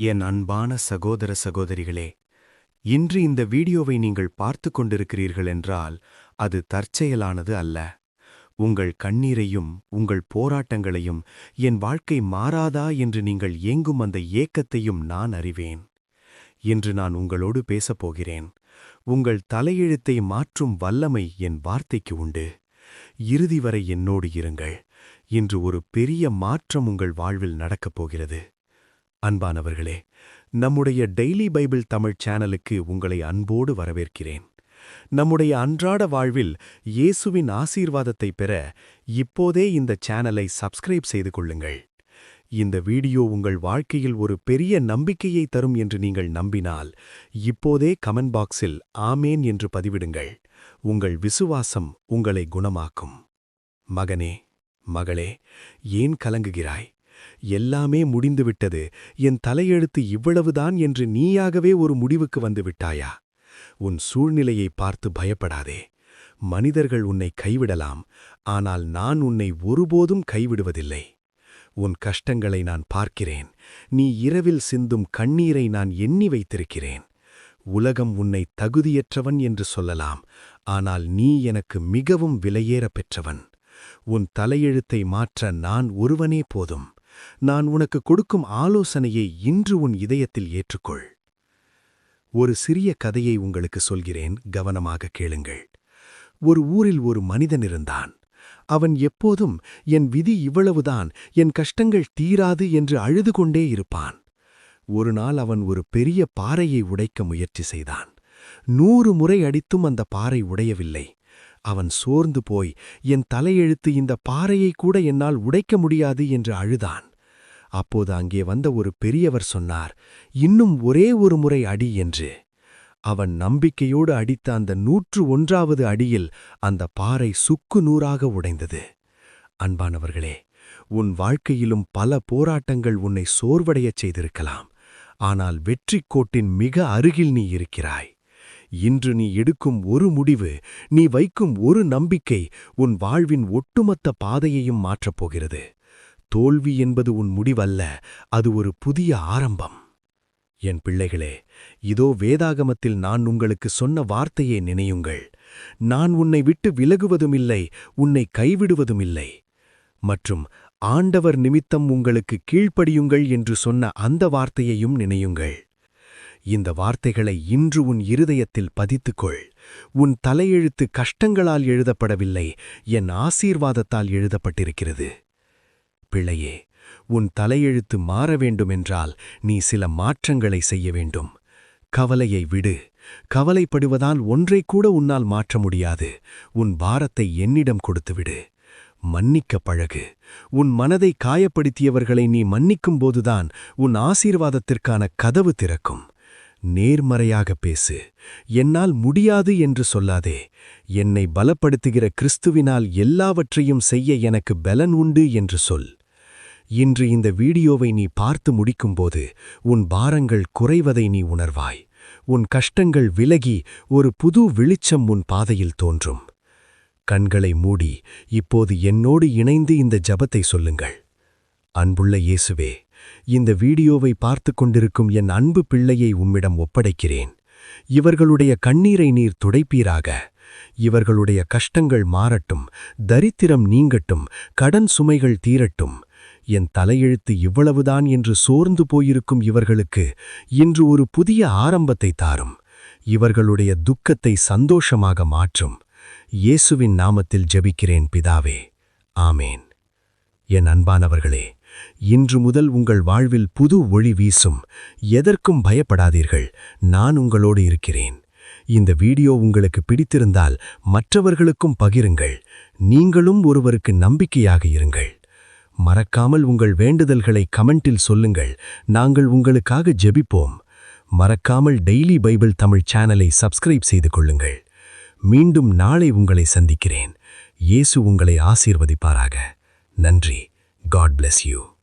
என் அன்பான சகோதர சகோதரிகளே இன்று இந்த வீடியோவை நீங்கள் பார்த்து கொண்டிருக்கிறீர்கள் என்றால் அது தற்செயலானது அல்ல. உங்கள் கண்ணீரையும் உங்கள் போராட்டங்களையும் என் வாழ்க்கை மாறாதா என்று நீங்கள் ஏங்கும் அந்த ஏக்கத்தையும் நான் அறிவேன். இன்று நான் உங்களோடு பேசப் போகிறேன். உங்கள் தலையெழுத்தை மாற்றும் வல்லமை என் வார்த்தைக்கு உண்டு. இறுதி வரை என்னோடு இருங்கள். இன்று ஒரு பெரிய மாற்றம் உங்கள் வாழ்வில் நடக்கப் போகிறது. அன்பானவர்களே நம்முடைய டெய்லி பைபிள் தமிழ் சேனலுக்கு உங்களை அன்போடு வரவேற்கிறேன். நம்முடைய அன்றாட வாழ்வில் இயேசுவின் ஆசீர்வாதத்தை பெற இப்போதே இந்த சேனலை சப்ஸ்கிரைப் செய்து கொள்ளுங்கள். இந்த வீடியோ உங்கள் வாழ்க்கையில் ஒரு பெரிய நம்பிக்கையை தரும் என்று நீங்கள் நம்பினால் இப்போதே கமெண்ட் பாக்ஸில் ஆமேன் என்று பதிவிடுங்கள். உங்கள் விசுவாசம் உங்களை குணமாக்கும். மகனே மகளே ஏன் கலங்குகிறாய்? எல்லாமே முடிந்துவிட்டது. என் தலையெழுத்து இவ்வளவுதான் என்று நீயாகவே ஒரு முடிவுக்கு வந்து விட்டாயா? உன் சூழ்நிலையை பார்த்து பயப்படாதே. மனிதர்கள் உன்னை கைவிடலாம். ஆனால் நான் உன்னை ஒருபோதும் கைவிடுவதில்லை. உன் கஷ்டங்களை நான் பார்க்கிறேன். நீ இரவில் சிந்தும் கண்ணீரை நான் எண்ணி வைத்திருக்கிறேன். உலகம் உன்னை தகுதியற்றவன் என்று சொல்லலாம். ஆனால் நீ எனக்கு மிகவும் விலையேற பெற்றவன். உன் தலையெழுத்தை மாற்ற நான் ஒருவனே போதும். நான் உனக்கு கொடுக்கும் ஆலோசனையை இன்று உன் இதயத்தில் ஏற்றுக்கொள். ஒரு சிறிய கதையை உங்களுக்கு சொல்கிறேன் கவனமாக கேளுங்கள். ஒரு ஊரில் ஒரு மனிதன் இருந்தான். அவன் எப்போதும் என் விதி இவ்வளவுதான் என் கஷ்டங்கள் தீராது என்று அழுது கொண்டே இருப்பான். ஒரு நாள் அவன் ஒரு பெரிய பாறையை உடைக்க முயற்சி செய்தான். நூறு முறை அடித்தும் அந்த பாறை உடையவில்லை. அவன் சோர்ந்து போய் என் தலையெழுத்து இந்த பாறையை கூட என்னால் உடைக்க முடியாது என்று அழுதான். அப்போது அங்கே வந்த ஒரு பெரியவர் சொன்னார் இன்னும் ஒரே ஒரு முறை அடி என்று. அவன் நம்பிக்கையோடு அடித்த அந்த நூற்று ஒன்றாவது அடியில் அந்த பாறை சுக்கு நூறாக உடைந்தது. அன்பானவர்களே உன் வாழ்க்கையிலும் பல போராட்டங்கள் உன்னை சோர்வடையச் செய்திருக்கலாம். ஆனால் வெற்றிக் கோட்டின் மிக அருகில் நீ இருக்கிறாய். இன்று நீ எடுக்கும் ஒரு முடிவு நீ வைக்கும் ஒரு நம்பிக்கை உன் வாழ்வின் ஒட்டுமொத்த பாதையையும் மாற்றப் போகிறது. தோல்வி என்பது உன் முடிவல்ல அது ஒரு புதிய ஆரம்பம். என் பிள்ளைகளே இதோ வேதாகமத்தில் நான் உங்களுக்கு சொன்ன வார்த்தையை நினையுங்கள். நான் உன்னை விட்டு விலகுவதுமில்லை உன்னை கைவிடுவதுமில்லை. மற்றும் ஆண்டவர் நிமித்தம் உங்களுக்கு கீழ்ப்படியுங்கள் என்று சொன்ன அந்த வார்த்தையையும் நினையுங்கள். இந்த வார்த்தைகளை இன்று உன் இருதயத்தில் பதித்துக்கொள். உன் தலையெழுத்து கஷ்டங்களால் எழுதப்படவில்லை என் ஆசீர்வாதத்தால் எழுதப்பட்டிருக்கிறது. பிள்ளையே உன் தலையெழுத்து மாற வேண்டுமென்றால் நீ சில மாற்றங்களை செய்ய வேண்டும். கவலையை விடு. கவலைப்படுவதால் ஒன்றை கூட உன்னால் மாற்ற முடியாது. உன் பாரத்தை என்னிடம் கொடுத்துவிடு. மன்னிக்க பழகு. உன் மனதை காயப்படுத்தியவர்களை நீ மன்னிக்கும்போதுதான் உன் ஆசீர்வாதத்திற்கான கதவு திறக்கும். நேர்மறையாக பேசு. என்னால் முடியாது என்று சொல்லாதே. என்னை பலப்படுத்துகிற கிறிஸ்துவினால் எல்லாவற்றையும் செய்ய எனக்கு பலன் உண்டு என்று சொல். இன்று இந்த வீடியோவை நீ பார்த்து முடிக்கும்போது உன் பாரங்கள் குறைவதை நீ உணர்வாய். உன் கஷ்டங்கள் விலகி ஒரு புது வெளிச்சம் உன் பாதையில் தோன்றும். கண்களை மூடி இப்போது என்னோடு இணைந்து இந்த ஜபத்தை சொல்லுங்கள். அன்புள்ள இயேசுவே இந்த வீடியோவை பார்த்து கொண்டிருக்கும் என் அன்பு பிள்ளையை உம்மிடம் ஒப்படைக்கிறேன். இவர்களுடைய கண்ணீரை நீர் துடைப்பீராக. இவர்களுடைய கஷ்டங்கள் மாறட்டும் தரித்திரம் நீங்கட்டும் கடன் சுமைகள் தீரட்டும். என் தலையெழுத்து இவ்வளவுதான் என்று சோர்ந்து போயிருக்கும் இவர்களுக்கு இன்று ஒரு புதிய ஆரம்பத்தை தாரும். இவர்களுடைய துக்கத்தை சந்தோஷமாக மாற்றும். இயேசுவின் நாமத்தில் ஜெபிக்கிறேன் பிதாவே. ஆமேன். என் அன்பானவர்களே இன்று முதல் உங்கள் வாழ்வில் புது ஒளி வீசும். எதற்கும் பயப்படாதீர்கள். நான் உங்களோடு இருக்கிறேன். இந்த வீடியோ உங்களுக்கு பிடித்திருந்தால் மற்றவர்களுக்கும் பகிருங்கள். நீங்களும் ஒருவருக்கு நம்பிக்கையாக இருங்கள். மறக்காமல் உங்கள் வேண்டுதல்களை கமெண்டில் சொல்லுங்கள். நாங்கள் உங்களுக்காக ஜெபிப்போம். மறக்காமல் டெய்லி பைபிள் தமிழ் சேனலை சப்ஸ்கிரைப் செய்து கொள்ளுங்கள். மீண்டும் நாளை உங்களை சந்திக்கிறேன். இயேசு உங்களை ஆசீர்வதிப்பாராக. நன்றி. God bless you.